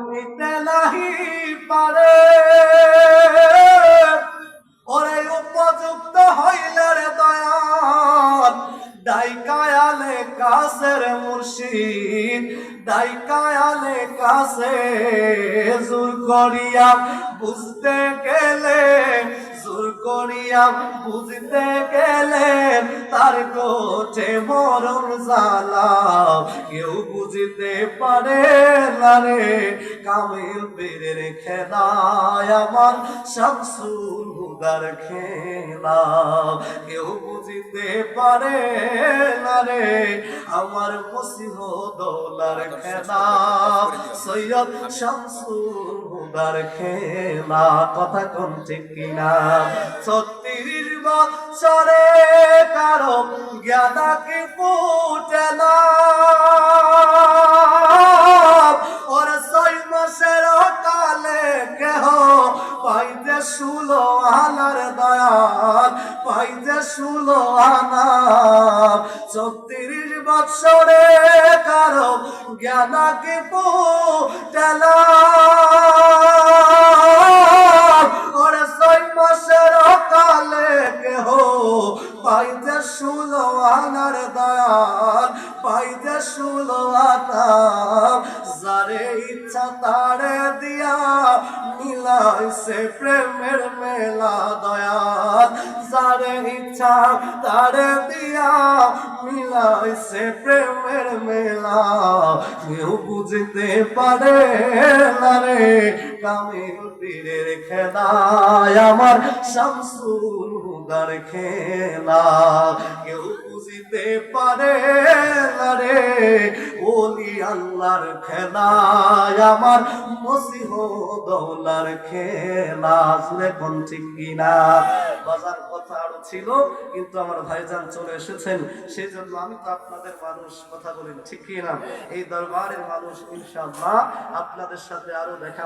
নিতে নাহি পারে। ওরে উপযুক্ত হইলে রে দয়াল, ডাইকায়ালে কাছের মুর্শিদ, ডাইকায়ালে কাছে জোর করিয়া বুঝতে গেলে জোর করিয়া বুঝতে গেলে তার কোঠে মরণ জ্বালা কেউ বুঝতে পারে না রে কামেল পেরের খেলায় আমার শামসুল হুদার খেলা। কেউ বুঝতে পারে না রে আমার মসিহ দৌলার খেলা। সৈয়দ শামসুল হুদার খেলা। কথা কোন ঠিক কিনা? ছত্রিশ বছরে কারও জ্ঞানাকে ফুটে না। ওর ছয় মাসের কালে কেহ পাইতে শুলো আনার দয়াল, পাইতে শুলো আনা ছত্রিশ বৎসরে কারও জ্ঞানাকে পুটেলা ওরে পাইতে শুলো আনার দয়াল, পাইতে শুলো আনা যারে ইচ্ছা তারে দিয়া মিলাইছে প্রেমের মেলা দয়াল। যারে ইচ্ছা তারে দিয়া মিলাইছে প্রেমের মেলা। কেউ বুঝতে পারে না রে, কামিল পীরের খেলায় আমার শামসুল হুদার খেলা, কেউ বুঝতে পারে রে। ওলি আল্লাহর খেলায় আমার মসিহ দৌলার খেলা। আসলে কোন ঠিক কিনা? বাজার কথা আরও ছিল, কিন্তু আমার ভাইজান চলে এসেছেন সেই জন্য আমি তো আপনাদের মানুষ, কথা বলি ঠিক কিনা? এই দরবারের মানুষ, ইনশাআল্লাহ, আপনাদের সাথে আরও দেখা